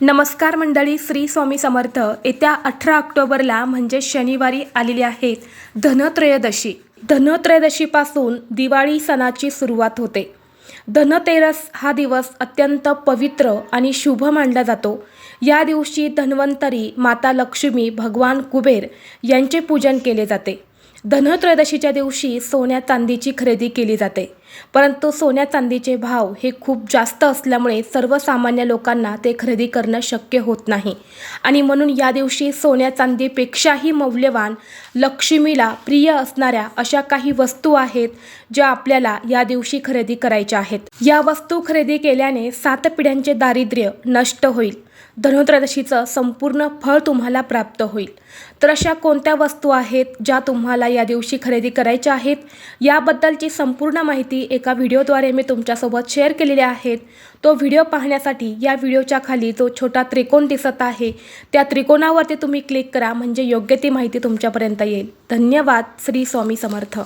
नमस्कार मंडळी श्री स्वामी समर्थ. येत्या अठरा ऑक्टोबरला म्हणजे शनिवारी आलेली आहे धनत्रयोदशी. धनत्रयोदशीपासून दिवाळी सणाची सुरुवात होते. धनतेरस हा दिवस अत्यंत पवित्र आणि शुभ मानला जातो. या दिवशी धन्वंतरी माता लक्ष्मी भगवान कुबेर यांचे पूजन केले जाते. धनत्रयोदशीच्या दिवशी सोन्या चांदीची खरेदी केली जाते. परंतु सोन्या चांदीचे भाव हे खूप जास्त असल्यामुळे सर्वसामान्य लोकांना ते खरेदी करणं शक्य होत नाही. आणि म्हणून या दिवशी सोन्या चांदीपेक्षाही मौल्यवान लक्ष्मीला प्रिय असणाऱ्या अशा काही वस्तू आहेत ज्या आपल्याला या दिवशी खरेदी करायच्या आहेत. या वस्तू खरेदी केल्याने सात पिढ्यांचे दारिद्र्य नष्ट होईल. धनत्रयोदशीचं संपूर्ण फळ तुम्हाला प्राप्त होईल. तर अशा कोणत्या वस्तू आहेत ज्या तुम्हाला या दिवशी खरेदी करायच्या आहेत? याबद्दलची संपूर्ण माहिती एका व्हिडिओद्वारे मी तुमच्यासोबत शेअर केलेली आहेत तो व्हिडिओ पाहण्यासाठी या व्हिडिओच्या खाली जो छोटा त्रिकोण दिसत आहे त्या त्रिकोणावरती तुम्ही क्लिक करा म्हणजे योग्य ती माहिती तुमच्यापर्यंत येईल. धन्यवाद. श्री स्वामी समर्थ.